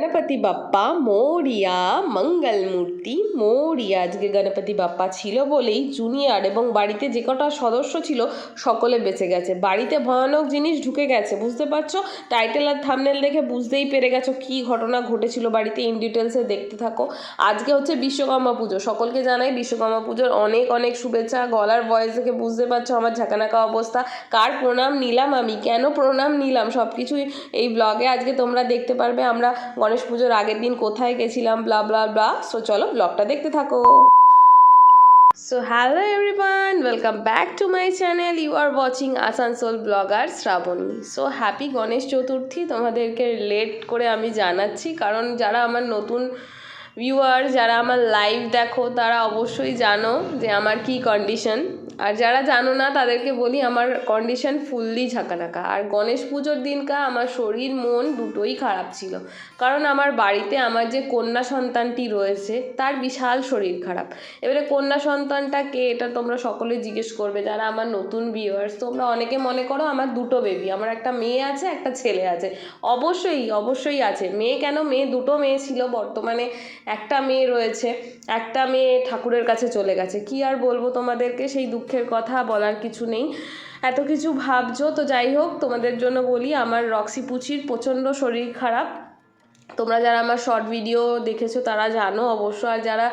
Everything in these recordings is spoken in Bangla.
গণপতি বাপ্পা, মোরিয়া মঙ্গল মূর্তি মোরিয়া। আজকে গণপতি বাপ্পা ছিল বলেই জুনিয়র এবং বাড়িতে যে কটা সদস্য ছিল সকলে বেঁচে গেছে। বাড়িতে ভয়ানক জিনিস ঢুকে গেছে, বুঝতে পারছ? টাইটেল আর থামনেল দেখে বুঝতেই পেরে গেছো কি ঘটনা ঘটেছিল বাড়িতে। ইন ডিটেলসে দেখতে থাকো। আজকে হচ্ছে বিশ্বকর্মা পুজো। সকলকে জানাই বিশ্বকর্মা পুজোর অনেক অনেক শুভেচ্ছা। গলার ভয়েস দেখে বুঝতে পারছ আমার ঝাঁকানাকা অবস্থা। কার প্রণাম নিলাম আমি? কেন প্রণাম নিলাম? সব কিছুই এই ব্লগে আজকে তোমরা দেখতে পারবে। আমরা গণেশ পুজোর আগের দিন কোথায় গেছিলাম ব্লা ব্লা ব্লা সো চলো ব্লগটা দেখতে থাকো। So hello everyone welcome back to my channel you are watching Asansol blogger Shrabani so happy Ganesh Chaturthi তোমাদেরকে লেট করে আমি জানাচ্ছি, কারণ যারা আমার নতুন ভিউয়ার যারা আমার লাইভ দেখো, তারা অবশ্যই জানো যে আমার কি কন্ডিশন আর যারা জানো না, তাদেরকে বলি আমার কন্ডিশন ফুললি ঝাঁকানাকা। আর গণেশ পুজোর দিনকা আমার শরীর, মন দুটোই খারাপ ছিল। কারণ আমার বাড়িতে আমার যে কন্যা সন্তানটি রয়েছে, তার বিশাল শরীর খারাপ। এবারে কন্যা সন্তানটা কে, এটা তোমরা সকলে জিজ্ঞেস করবে। যারা আমার নতুন ভিউয়ার্স তোমরা অনেকে মনে করো আমার দুটো বেবি আমার একটা মেয়ে আছে, একটা ছেলে আছে। অবশ্যই অবশ্যই আছে। মেয়ে কেন? মেয়ে দুটো মেয়ে ছিল বর্তমানে। একটা মেয়ে রয়েছে, একটা মেয়ে ঠাকুরের কাছে চলে গেছে। কি আর বলব তোমাদেরকে? সেই দুঃখের কথা বলার কিছু নেই। এত কিছু ভাবছ, তো যাই হোক, তোমাদের জন্য বলি, আমার রক্সি পুচির প্রচণ্ড শরীর খারাপ। তোমরা যারা আমার শর্ট ভিডিও দেখেছ, তারা জানো অবশ্য, আর যারা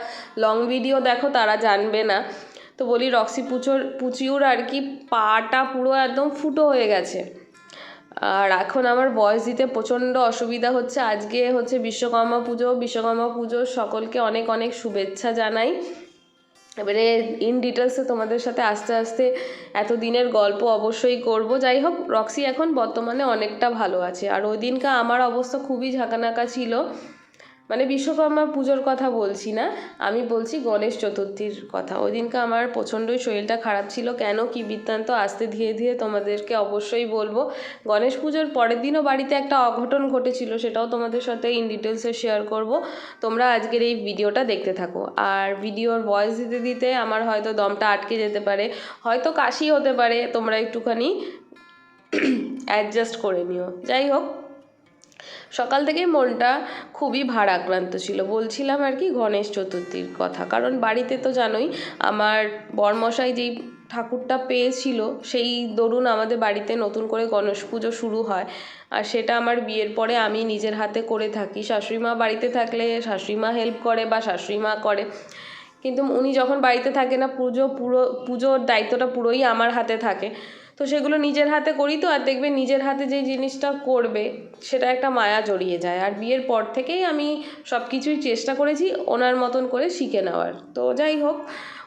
লং ভিডিও দেখো, তারা জানবে না। তো বলি, রক্সি পুচোর পুচিউর আর কি পাটা পুরো একদম ফুটো হয়ে গেছে। আর এখন আমার বয়স দিতে প্রচণ্ড অসুবিধা হচ্ছে। আজকে হচ্ছে বিশ্বকর্মা পুজো। বিশ্বকর্মা পুজো সকলকে অনেক অনেক শুভেচ্ছা জানাই। এবারে ইন ডিটেলসে তোমাদের সাথে আস্তে আস্তে এত দিনের গল্প অবশ্যই করব। যাই হোক, রক্সি এখন বর্তমানে অনেকটা ভালো আছে। আর ওই দিনকার আমার অবস্থা খুবই ঝাঁকানাকা ছিল। মানে বিশ্বকর্মা পুজোর কথা বলছি না, আমি বলছি গণেশ চতুর্থীর কথা। ওই দিনকে আমার প্রচণ্ডই শরীরটা খারাপ ছিল, কেন কি বৃত্তান্ত আসতে ধীরে ধীরে তোমাদেরকে অবশ্যই বলব। গণেশ পুজোর পরের দিনও বাড়িতে একটা অঘটন ঘটেছিল, সেটাও তোমাদের সাথে ইন ডিটেলসে শেয়ার করব। তোমরা আজকের এই ভিডিওটা দেখতে থাকো। আর ভিডিওর ভয়েস দিতে দিতে আমার হয়তো দমটা আটকে যেতে পারে, হয়তো কাশি হতে পারে, তোমরা একটুখানি অ্যাডজাস্ট করে নিও। যাই হোক সকাল থেকে মনটা খুবই ভারাক্রান্ত ছিল। বলছিলাম আর কি গণেশ চতুর্থীর কথা। কারণ বাড়িতে তো জানোই আমার বরমশাই যেই ঠাকুরটা পেয়েছিল, সেই দরুন আমাদের বাড়িতে নতুন করে গণেশ পুজো শুরু হয়। আর সেটা আমার বিয়ের পরে আমি নিজের হাতে করে থাকি। শাশুড়ি মা বাড়িতে থাকলে শাশুড়ি মা হেল্প করে বা শাশুড়ি মা করে। কিন্তু উনি যখন বাড়িতে থাকে না, পুজো পুরো, পুজোর দায়িত্বটা পুরোই আমার হাতে থাকে। তো সেগুলো নিজের হাতে করি তো, আর দেখবে নিজের হাতে যেই জিনিসটা করবে, সেটা একটা মায়া জড়িয়ে যায়। আর বিয়ের পর থেকেই আমি সব কিছুই চেষ্টা করেছি ওনার মতন করে শিখে নেওয়ার। তো যাই হোক,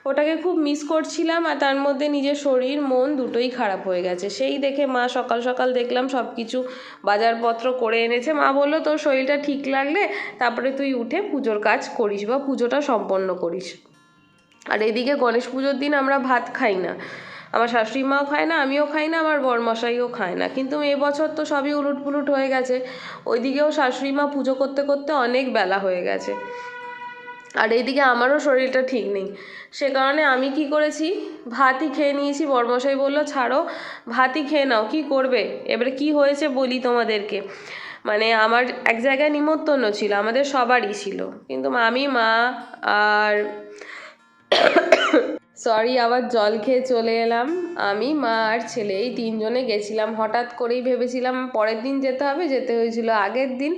ওটাকে খুব মিস করছিলাম, আর তার মধ্যে নিজের শরীর, মন দুটোই খারাপ হয়ে গেছে। সেই দেখে মা সকাল সকাল দেখলাম সব কিছু বাজারপত্র করে এনেছে। মা বলল, তোর শরীরটা ঠিক লাগলে তারপরে তুই উঠে পুজোর কাজ করিস বা পুজোটা সম্পন্ন করিস। আর এদিকে গণেশ পুজোর দিন আমরা ভাত খাই না। আমার শাশুড়ি মাও খায় না, আমিও খাই না, আমার বরমশাইও খায় না। কিন্তু এবছর তো সবই উলুট পুলুট হয়ে গেছে। ওইদিকেও শাশুড়ি মা পুজো করতে করতে অনেক বেলা হয়ে গেছে। আর এইদিকে আমারও শরীরটা ঠিক নেই। সে কারণে আমি কি করেছি? ভাতই খেয়ে নিয়েছি। বরমশাই বলল, ছাড়ো, ভাতই খেয়ে নাও, কি করবে? এবারে কি হয়েছে বলি তোমাদেরকে। মানে আমার এক জায়গায় নিমন্ত্রণ ছিল, আমাদের সবারই ছিল। কিন্তু আমি মা আর সরি আবার জল খেয়ে চলে এলাম। আমি, মা আর ছেলে, এই তিনজনে গেছিলাম। হঠাৎ করেই ভেবেছিলাম পরের দিন যেতে হবে, যেতে হয়েছিল আগের দিন।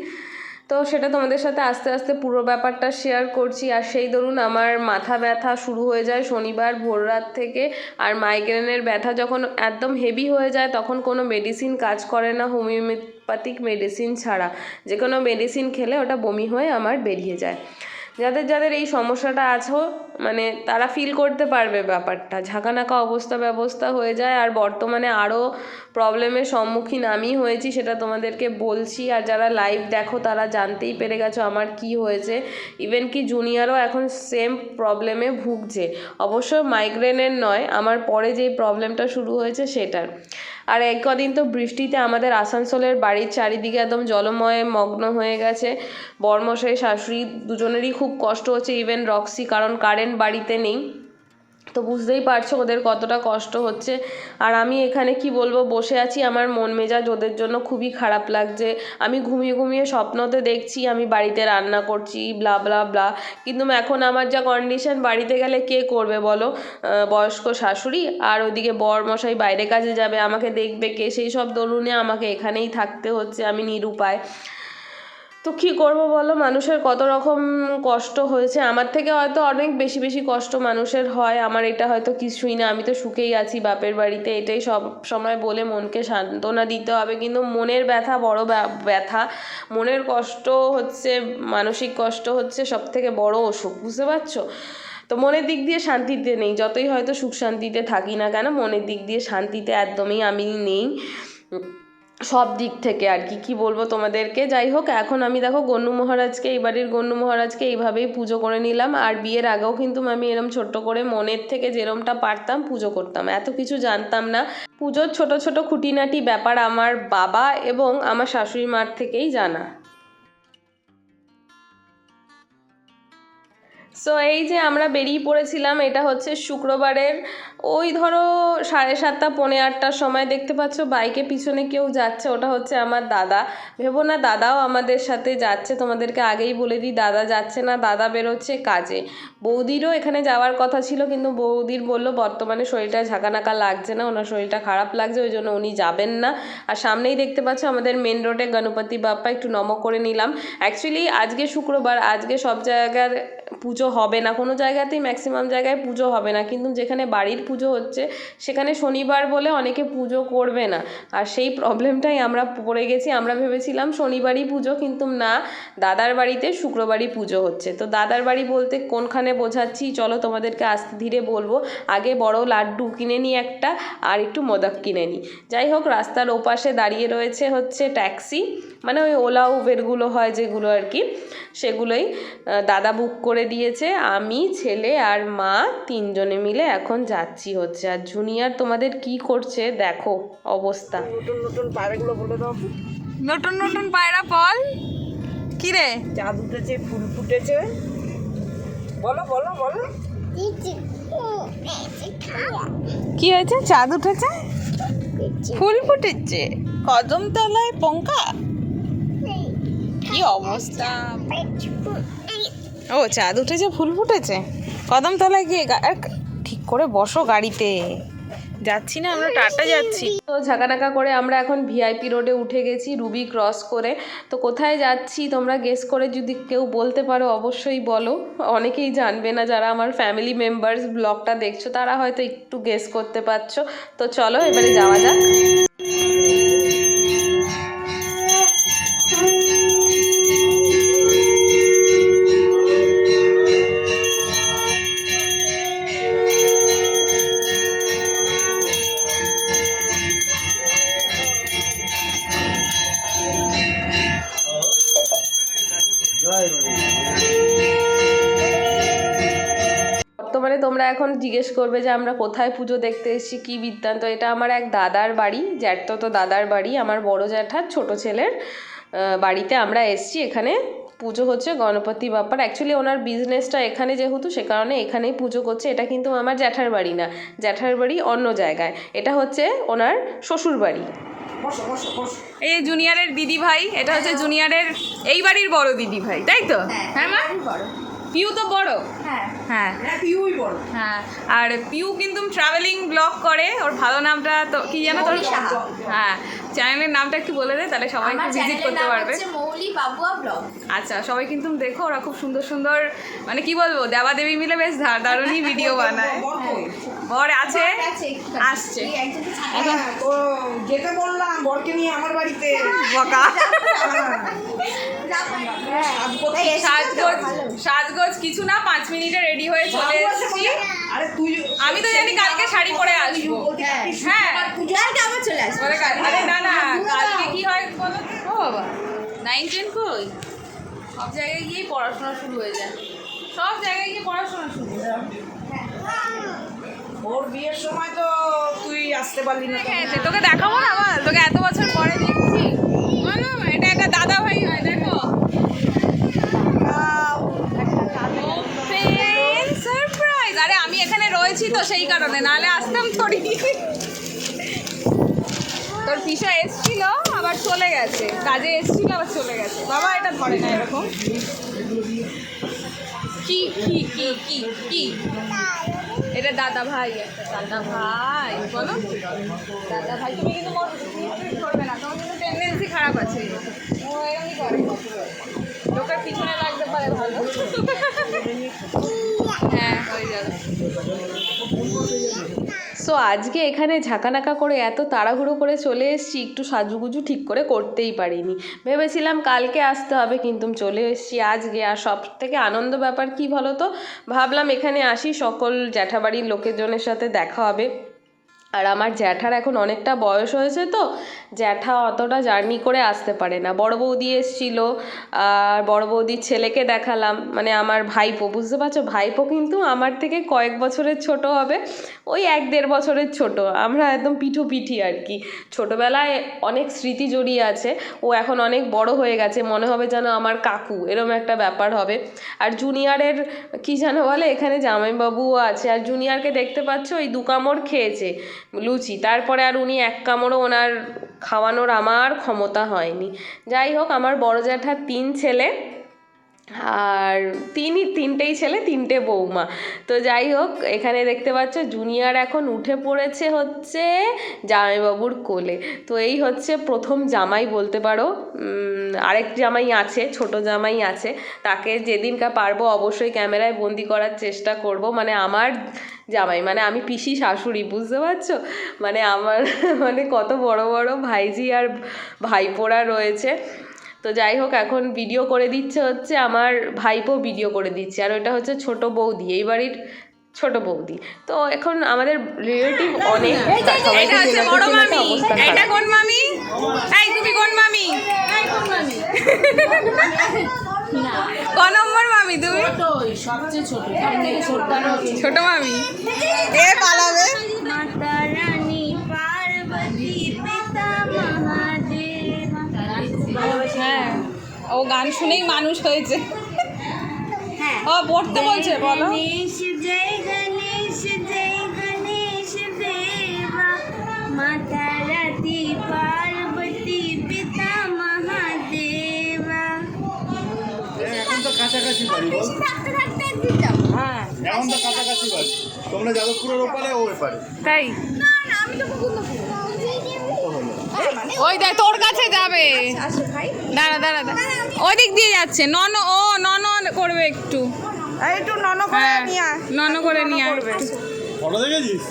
তো সেটা তোমাদের সাথে আস্তে আস্তে পুরো ব্যাপারটা শেয়ার করছি। আর সেই ধরুন আমার মাথা ব্যথা শুরু হয়ে যায় শনিবার ভোর রাত থেকে। আর মাইগ্রেনের ব্যথা যখন একদম হেভি হয়ে যায়, তখন কোনো মেডিসিন কাজ করে না হোমিওপ্যাথিক মেডিসিন ছাড়া। যে কোনো মেডিসিন খেলে ওটা বমি হয়ে আমার বেরিয়ে যায়। যাদের যাদের এই সমস্যাটা আছো মানে তারা ফিল করতে পারবে ব্যাপারটা। ঝাঁকানাকা অবস্থা ব্যবস্থা হয়ে যায় আর বর্তমানে আরও প্রবলেমের সম্মুখীন আমি হয়েছি সেটা তোমাদেরকে বলছি। আর যারা লাইভ দেখো, তারা জানতেই পেরে গেছো আমার কি হয়েছে। ইভেন কি জুনিয়রও এখন সেম প্রবলেমে ভুগছে। অবশ্য মাইগ্রেনের নয়, আমার পরে যেই প্রবলেমটা শুরু হয়েছে সেটার। আর এক কদিন তো বৃষ্টিতে আমাদের আসানসোলের বাড়ির চারিদিকে একদম জলময়ে, মগ্ন হয়ে গেছে। বর্মশাই, শাশুড়ি দুজনেরই খুব কষ্ট হচ্ছে ইভেন রক্সি, কারণ কারেন্ট বাড়িতে নেই। তো বুঝতেই পারছ ওদের কতটা কষ্ট হচ্ছে। আর আমি এখানে কি বলব, বসে আছি, আমার মন মেজাজ ওদের জন্য খুবই খারাপ লাগছে। আমি ঘুমিয়ে ঘুমিয়ে স্বপ্নতে দেখছি, আমি বাড়িতে রান্না করছি ব্লা ব্লা ব্লা কিন্তু এখন আমার যা কন্ডিশন বাড়িতে গেলে কে করবে বলো? বয়স্ক শাশুড়ি আর ওদিকে বর মশাই বাইরে কাজে যাবে, আমাকে দেখবে কে? সেই সব দরুনে আমাকে এখানেই থাকতে হচ্ছে, আমি নিরুপায়। তো কী করব বলো? মানুষের কত রকম কষ্ট হয়েছে। আমার থেকে হয়তো অনেক বেশি বেশি কষ্ট মানুষের হয়। আমার এটা হয়তো কিছুই না। আমি তো সুখেই আছি বাপের বাড়িতে। এটাই সব সময় বলে মনকে সান্ত্বনা দিতে হবে। কিন্তু মনের ব্যথা বড় ব্যা- ব্যথা। মনের কষ্ট হচ্ছে, মানসিক কষ্ট হচ্ছে সব থেকে বড় অসুখ। বুঝতে পারছ? তো মনের দিক দিয়ে শান্তিতে নেই। যতই হয়তো সুখ শান্তিতে থাকি না কেন, মনের দিক দিয়ে শান্তিতে একদমই আমি নেই। সব দিক থেকে আর কি কি বলব তোমাদেরকে? যাই হোক, এখন আমি দেখো গন্নু মহারাজকে, এই বাড়ির গন্নু মহারাজকে এইভাবেই পুজো করে নিলাম। আর বিয়ের আগেও কিন্তু আমি এরম ছোট্ট করে মনের থেকে যেরমটা পারতাম পুজো করতাম। এত কিছু জানতাম না। পুজোর ছোট ছোট খুঁটিনাটি ব্যাপার আমার বাবা এবং আমার শাশুড়ি মার থেকেই জানা। সো এই যে আমরা বেরিয়ে পড়েছিলাম, এটা হচ্ছে শুক্রবারের, ওই ধরো সাড়ে সাতটা, পৌনে আটটার সময় দেখতে পাচ্ছ, বাইকে পিছনে কেউ যাচ্ছে, ওটা হচ্ছে আমার দাদা। ভেবো না দাদাও আমাদের সাথে যাচ্ছে, তোমাদেরকে আগেই বলে দিই, দাদা যাচ্ছে না, দাদা বেরোচ্ছে কাজে। বৌদিরও এখানে যাওয়ার কথা ছিল, কিন্তু বৌদির বলল, বর্তমানে শরীরটা ঝাঁকানাকা লাগছে না, ওনার শরীরটা খারাপ লাগছে, ওই জন্য উনি যাবেন না। আর সামনেই দেখতে পাচ্ছ, আমাদের মেন রোডে গণপতি বাপ্পা, একটু নমক করে নিলাম। অ্যাকচুয়ালি আজকে শুক্রবার, আজকে সব জায়গার পুজো হবে না। কোনো জায়গাতেই ম্যাক্সিমাম জায়গায় পুজো হবে না। কিন্তু যেখানে বাড়ির পুজো হচ্ছে, সেখানে শনিবার বলে অনেকে পুজো করবে না। আর সেই প্রবলেমটাই আমরা পড়ে গেছি। আমরা ভেবেছিলাম শনিবারই পুজো, কিন্তু না, দাদার বাড়িতে শুক্রবারই পুজো হচ্ছে। তো দাদার বাড়ি বলতে কোনখানে বোঝাচ্ছি? চলো তোমাদেরকে আস্তে ধীরে বলব। আগে বড় লাড্ডু কিনে নিই একটা, আর একটু মোদক কিনে নিই। যাই হোক, রাস্তার ওপাশে দাঁড়িয়ে রয়েছে হচ্ছে ট্যাক্সি। মানে ওই ওলা, উবেরগুলো হয় যেগুলো আর কি, সেগুলোই দাদা বুক করে দিয়েছে। আমি ছেলে আর মা তিনজনে মিলে এখন যাচ্ছি হচ্ছে। আর জুনিয়র তোমাদের কি করছে দেখো অবস্থা। নতুন নতুন পায়রাগুলো বলে দাও। নতুন নতুন পায়রা বল। কি রে? চাঁদ উঠেছে ফুল ফুটেছে। বলো বলো বলো। কি হয়েছে? চাঁদ উঠেছে? ফুল ফুটেছে। কদম তলায় পঙ্কা কি অবস্থা? ও, চাঁদ উঠেছে, ফুল ফুটেছে। কদম তলায় গিয়ে ঠিক করে বসো গাড়িতে। যাচ্ছি না, আমরা টাটা যাচ্ছি। তো ঝাঁকানাকা করে আমরা এখন ভিআইপি রোডে উঠে গেছি, রুবি ক্রস করে। তো কোথায় যাচ্ছি, তোমরা গেস করে যদি কেউ বলতে পারো, অবশ্যই বলো। অনেকেই জানবে না, যারা আমার ফ্যামিলি মেম্বার্স ব্লগটা দেখছ, তারা হয়তো একটু গেস করতে পারছ। তো চলো, এবারে যাওয়া যাক। বর্তমানে তোমরা এখন জিজ্ঞেস করবে যে আমরা কোথায় পুজো দেখতে এসেছি কী বৃত্তান্ত? এটা আমার এক দাদার বাড়ি জ্যাঠতো তো দাদার বাড়ি আমার বড় জ্যাঠার ছোট ছেলের বাড়িতে আমরা এসেছি। এখানে পুজো হচ্ছে গণপতি বাপ্পার। অ্যাকচুয়ালি ওনার বিজনেসটা এখানে যেহেতু সে কারণে এখানেই পুজো করছে। এটা কিন্তু আমার জ্যাঠার বাড়ি না জ্যাঠার বাড়ি অন্য জায়গায়। এটা হচ্ছে ওনার শ্বশুর বাড়ি। বসো বসো বসো। এই জুনিয়রের দিদি ভাই এটা হচ্ছে জুনিয়রের এই বাড়ির বড় দিদি ভাই তাই তো? হ্যাঁ মা? পিউ তো বড়। হ্যাঁ। হ্যাঁ। পিউই বড়। হ্যাঁ আর পিউ কিন্তু ট্রাভেলিং ব্লগ করে ওর ভালো নামটা তো কি জানো তোর? হ্যাঁ চ্যানেলের নামটা একটু বলে দে তাহলে সবাই ভিজিট করতে পারবে। মৌলি বাবুয়া ব্লগ আচ্ছা সবাই কিন্তু দেখো ওরা খুব সুন্দর সুন্দর মানে কি বলব দেবা দেবী মিলে বেশ দারুণই ভিডিও বানায়। বর আছে? আসছে। ছাড়া হ্যাঁ, তো যেতে বললাম বরকে নিয়ে আমার বাড়িতে। বকা। হ্যাঁ। সাজগোজ সাজগোজ কিছু না পাঁচ মিনিটে রেডি হয়ে চলে এসেছি। আরে আমি তো জানি কালকে শাড়ি পরে আসব। হ্যাঁ। কালকে আবার চলে আসবে। আরে না না কালকে কি হয় বলো ও বাবা। নাইন টেন কই? সব জায়গায় গিয়েই পড়াশোনা শুরু হয়ে যায়। সব জায়গায় গিয়ে পড়াশোনা শুরু হয়ে যায়। ওর বিয়ের সময় তো তুই আসতে পারলি না। হ্যাঁ সে তোকে দেখাবো না বল। তোকে এত বছর পরে দেখছি। বলো, এটা একটা দাদা ভাই হয় দেখো। তো সেই কারণে, নাহলে আসতাম থরি তোর পিসা এসছিল, আবার চলে গেছে। কাজে এসছিল, আবার চলে গেছে। বাবা এটা ধরে না এরকম। কি কি কি কি কি? এটা দাদা ভাই, একটা দাদা ভাই। বলো। দাদা ভাই, তুমি কিন্তু করবে না। তোমার কিন্তু টেন্ডেন্সি খারাপ আছে। ও এরকমই করে। লোকের পিছনে লাগতে পারে ভালো। সো আজকে এখানে ঝাঁকানাকা করে এত তাড়াহুড়ো করে চলে এসেছি, একটু সাজুগুজু ঠিক করে করতেই পারিনি। ভেবেছিলাম কালকে আসতে হবে, কিন্তু চলে এসেছি আজকে। আর সব থেকে আনন্দ ব্যাপার কি বলো তো ভাবলাম এখানে আসি, সকল জ্যাঠাবাড়ির লোকেজনের সাথে দেখা হবে। আর আমার জ্যাঠার এখন অনেকটা বয়স হয়েছে তো, জ্যাঠা অতটা জার্নি করে আসতে পারে না। বড় বৌদি এসছিল, আর বড় বৌদির ছেলেকে দেখালাম। মানে আমার ভাইপো, বুঝতে পারছ? ভাইপো কিন্তু আমার থেকে কয়েক বছরের ছোট হবে, ওই এক দেড় বছরের ছোট। আমরা একদম পিঠো পিঠি আর কি। ছোটোবেলায় অনেক স্মৃতি জড়িয়ে আছে, ও এখন অনেক বড় হয়ে গেছে, মনে হবে যেন আমার কাকু, এরম একটা ব্যাপার হবে। আর জুনিয়রের কি যেন বলে এখানে জামাইবাবুও আছে, আর জুনিয়রকে দেখতে পাচ্ছ, ওই দু কামড় খেয়েছে। লুচি। তারপরে আর উনি এক কামড়ও ওনার খাওয়ানোর আমার ক্ষমতা হয়নি। যাই হোক, আমার বড় জ্যাঠার তিন ছেলে। আর তিনই তিনটেই ছেলে, তিনটে বৌমা। তো যাই হোক, এখানে দেখতে পাচ্ছ জুনিয়র এখন উঠে পড়েছে হচ্ছে জামাইবাবুর কোলে। তো এই হচ্ছে প্রথম জামাই বলতে পারো। আরেক জামাই আছে, ছোট জামাই আছে। তাকে যেদিনকা পারব অবশ্যই ক্যামেরায় বন্দি করার চেষ্টা করব। মানে আমার জামাই মানে আমি পিসি শাশুড়ি, বুঝতে পারছ? মানে আমার মানে কত বড় বড় ভাইজি আর ভাইপোরা রয়েছে। তো যাই হোক এখন ভিডিও করে দিচ্ছে হচ্ছে আমার ভাইপো ভিডিও করে দিচ্ছে। আর ওটা হচ্ছে ছোট বৌদি এই বাড়ির ছোট বৌদি। তো এখন আমাদের রিলেটিভ অনেক এটা হচ্ছে বড় মামি। এটা। কোন মামি? এই তুমি কোন মামি? ক নম্বর মামি তুমি? ছোট। মামি। এ পালাবে। গান শুনেই মানুষ হয়েছে। হ্যাঁ। ও পড়তে বলছে বলো। গণেশ জয় গণেশ জয় গণেশ দেবা। মাতা রাতি পার্বতী পিতা মহাদেবা। এখন তো কাছাকাছি বাড়ি থাকতে থাকতে একদিন যাব এখন তো কাছাকাছি বাড়ি। তোমরা যাদবপুরের ওপারে ও এপারে? তাই? না না আমি তো মুকুন্দপুর। ওই দেখ তোর কাছে যাবে। দাঁড়া দাঁড়া। দাঁড়া ওই দিক দিয়ে যাচ্ছে। নন ও নন করবে একটু। একটু নন করে হ্যাঁ নিয়ে নন করে নিয়ে আয় ফটো দেখেছিস?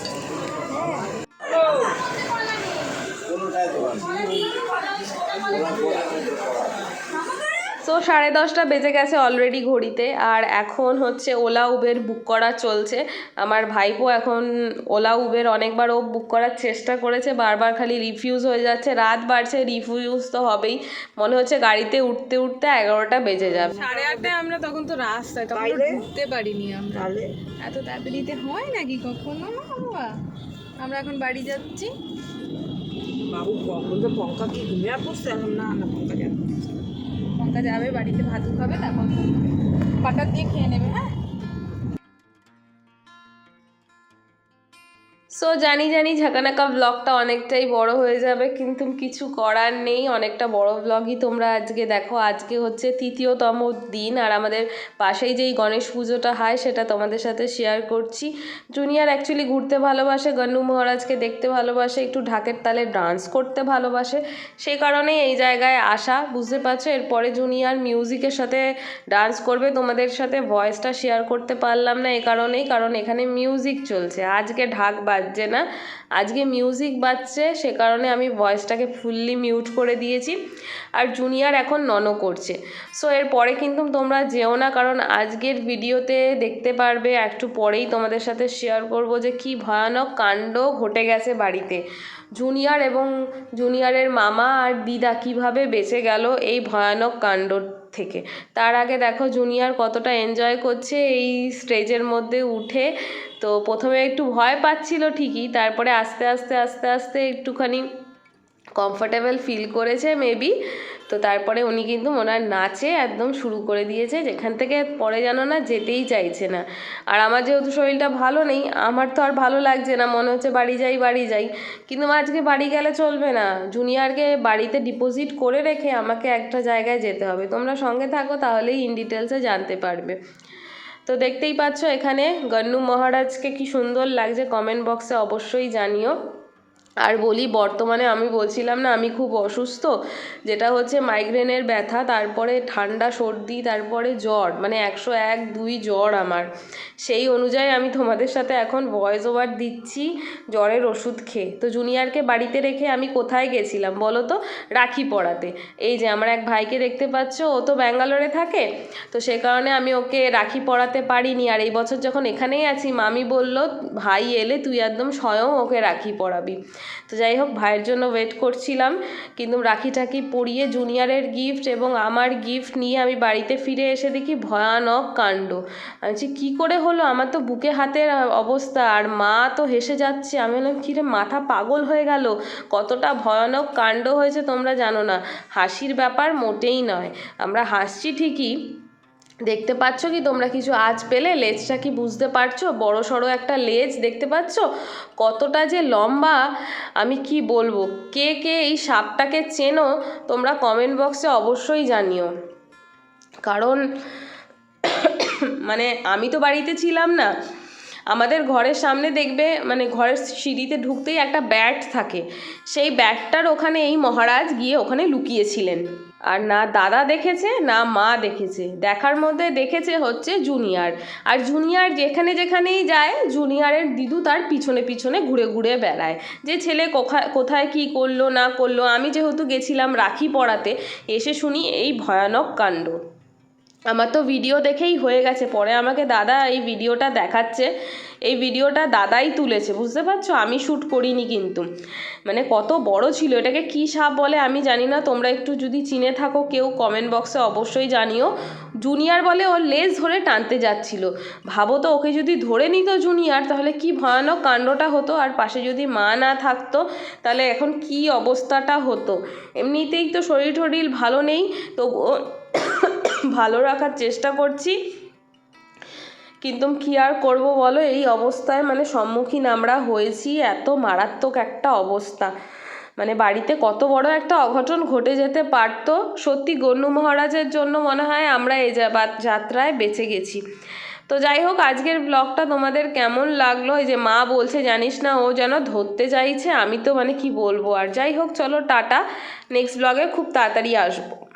সো সাড়ে দশটা বেজে গেছে অলরেডি ঘড়িতে আর এখন হচ্ছে ওলা উবের বুক করা চলছে। আমার ভাইপো এখন ওলা উবের অনেকবার ও বুক করার চেষ্টা করেছে বারবার খালি রিফিউজ হয়ে যাচ্ছে। রাত বাড়ছে রিফিউজ তো হবেই। মনে হচ্ছে গাড়িতে উঠতে উঠতে এগারোটা বেজে যাবে। সাড়ে আটটায় আমরা তখন তো রাস্তায় তখন তো তাইলে? ঢুকতে পারিনি আমরা। তাহলে? এত তাড়াতাড়িতে হয় নাকি কখনো? বাবা আমরা এখন বাড়ি যাচ্ছি। বাবু কখন যে পঙ্কা কি ঘুমিয়ে পড়ছে? এখন না না পঙ্কা যাবে। পঙ্কা যাবে বাড়িতে ভাত খাবে তারপর হঠাৎ দিয়ে খেয়ে নেবে হ্যাঁ? সো জানি জানি ঝাঁকানাকা ব্লগটা অনেকটাই বড় হয়ে যাবে, কিন্তু কিছু করার নেই। অনেকটা বড় ব্লগই তোমরা আজকে দেখো। আজকে হচ্ছে তৃতীয়তম দিন, আর আমাদের পাশেই যেই গণেশ পুজোটা হয়, সেটা তোমাদের সাথে শেয়ার করছি। জুনিয়র অ্যাকচুয়ালি ঘুরতে ভালোবাসে, গন্নু মহারাজকে দেখতে ভালোবাসে, একটু ঢাকের তালে ডান্স করতে ভালোবাসে। সেই কারণেই এই জায়গায় আসা, বুঝতে পারছ? এরপরে জুনিয়র মিউজিকের সাথে ডান্স করবে, তোমাদের সাথে ভয়েসটা শেয়ার করতে পারলাম না এই কারণেই, কারণ এখানে মিউজিক চলছে। আজকে ঢাক বাজছে না। আজকে মিউজিক বাজছে, সে কারণে আমি ভয়েসটাকে ফুললি মিউট করে দিয়েছি। আর জুনিয়র এখন ননো করছে। সো এরপরে কিন্তু তোমরা যেও না, কারণ আজকের ভিডিওতে দেখতে পারবে, একটু পরেই তোমাদের সাথে শেয়ার করব যে কি ভয়ানক কাণ্ড ঘটে গেছে বাড়িতে। জুনিয়র এবং জুনিয়রের মামা আর দিদা কীভাবে বেঁচে গেল এই ভয়ানক কাণ্ড থেকে। তার আগে দেখো জুনিয়র কতটা এনজয় করছে এই স্টেজের মধ্যে উঠে। তো প্রথমে একটু ভয় পাচ্ছিল ঠিকই, তারপরে আস্তে আস্তে আস্তে আস্তে একটুখানি কমফোর্টেবল ফিল করেছে মেবি তো তারপরে উনি কিন্তু ওনার নাচে একদম শুরু করে দিয়েছে, যেখান থেকে পরে যেন না যেতেই চাইছে না। আর আমার যেহেতু শরীরটা ভালো নেই, আমার তো আর ভালো লাগছে না, মনে হচ্ছে বাড়ি যাই বাড়ি যাই। কিন্তু আজকে বাড়ি গেলে চলবে না। জুনিয়রকে বাড়িতে ডিপোজিট করে রেখে আমাকে একটা জায়গায় যেতে হবে। তোমরা সঙ্গে থাকো, তাহলেই ইন ডিটেলসে জানতে পারবে। তো দেখতেই পাচ্ছ এখানে গন্নু মহারাজকে কি সুন্দর লাগছে কমেন্ট বক্সে অবশ্যই জানিও। আর বলি, বর্তমানে আমি বলছিলাম না, আমি খুব অসুস্থ, যেটা হচ্ছে মাইগ্রেনের ব্যথা, তারপরে ঠান্ডা, সর্দি, তারপরে জ্বর মানে একশো এক, দুই জ্বর আমার। সেই অনুযায়ী আমি তোমাদের সাথে এখন ভয়েস ওভার দিচ্ছি জ্বরের ওষুধ খেয়ে। তো জুনিয়রকে বাড়িতে রেখে আমি কোথায় গেছিলাম বলো তো? রাখি পড়াতে। এই যে আমার এক ভাইকে দেখতে পাচ্ছ, ও তো ব্যাঙ্গালোরে থাকে, তো সে কারণে আমি ওকে রাখি পড়াতে পারিনি। আর এই বছর যখন এখানেই আছি, মামি বলল, ভাই এলে তুই একদম স্বয়ং ওকে রাখি পড়াবি। তো যাই হোক, ভাইয়ের জন্য ওয়েট করছিলাম। কিন্তু রাখি টাকি পরিয়ে জুনিয়রের গিফট এবং আমার গিফট নিয়ে আমি বাড়িতে ফিরে এসে দেখি ভয়ানক কাণ্ড। আমি বলছি, কী করে হলো? আমার তো বুকে হাতের অবস্থা। আর মা তো হেসে যাচ্ছে। আমি বললাম কিরে মাথা পাগল হয়ে গেল? কতটা ভয়ানক কাণ্ড হয়েছে তোমরা জানো না। হাসির ব্যাপার মোটেই নয়। আমরা হাসছি ঠিকই দেখতে পাচ্ছ কি? তোমরা কিছু আজ পেলে, লেজটা কি বুঝতে পারছ? বড় সড়ো একটা লেজ দেখতে পাচ্ছ? কতটা যে লম্বা, আমি কি বলব? কে কে এই সাপটাকে চেনো, তোমরা কমেন্ট বক্সে অবশ্যই জানিও। কারণ মানে আমি তো বাড়িতে ছিলাম না। আমাদের ঘরের সামনে দেখবে মানে ঘরের সিঁড়িতে ঢুকতেই একটা ব্যাট থাকে। সেই ব্যাটটার ওখানে এই মহারাজ গিয়ে ওখানে লুকিয়েছিলেন। আর না দাদা দেখেছে, না মা দেখেছে। দেখার মধ্যে দেখেছে হচ্ছে জুনিয়র। আর জুনিয়র যেখানে যেখানেই যায়, জুনিয়রের দিদু তার পিছনে পিছনে ঘুরে ঘুরে বেড়ায়। যে ছেলে কোথায় কোথায় কী করল, না করল, আমি যেহেতু গেছিলাম রাখি পড়াতে, এসে শুনি এই ভয়ানক কাণ্ড। আমার তো ভিডিও দেখেই হয়ে গেছে। পরে আমাকে দাদা এই ভিডিওটা দেখাচ্ছে। এই ভিডিওটা দাদাই তুলেছে, বুঝতে পারছ? আমি শ্যুট করিনি কিন্তু। মানে কত বড় ছিল, এটাকে কী সাপ বলে আমি জানি না। তোমরা একটু যদি চিনে থাকো, কেউ কমেন্ট বক্সে অবশ্যই জানিও। জুনিয়র বলে ওর লেজ ধরে টানতে যাচ্ছিল। ভাবো তো, ওকে যদি ধরে নিত জুনিয়র তাহলে কি ভয়ানক কাণ্ডটা হতো? আর পাশে যদি মা না থাকতো, তাহলে এখন কি অবস্থাটা হতো? এমনিতেই তো শরীর টরীর ভালো নেই, তবুও ভালো রাখার চেষ্টা করছি। কিন্তু কী আর করব বলো? এই অবস্থায় মানে সম্মুখীন আমরা হয়েছি। এত মারাত্মক একটা অবস্থা। মানে বাড়িতে কত বড় একটা অঘটন ঘটে যেতে পারতো। সত্যি গণ্যু মহারাজের জন্য মনে হয় আমরা এই যাত্রায় বেঁচে গেছি। তো যাই হোক, আজকের ব্লগটা তোমাদের কেমন লাগল? এই যে মা বলছে, জানিস না, ও যেন ধরতে চাইছে। আমি তো মানে কি বলব? আর যাই হোক, চলো টাটা। নেক্সট ব্লগে খুব তাড়াতাড়ি আসব।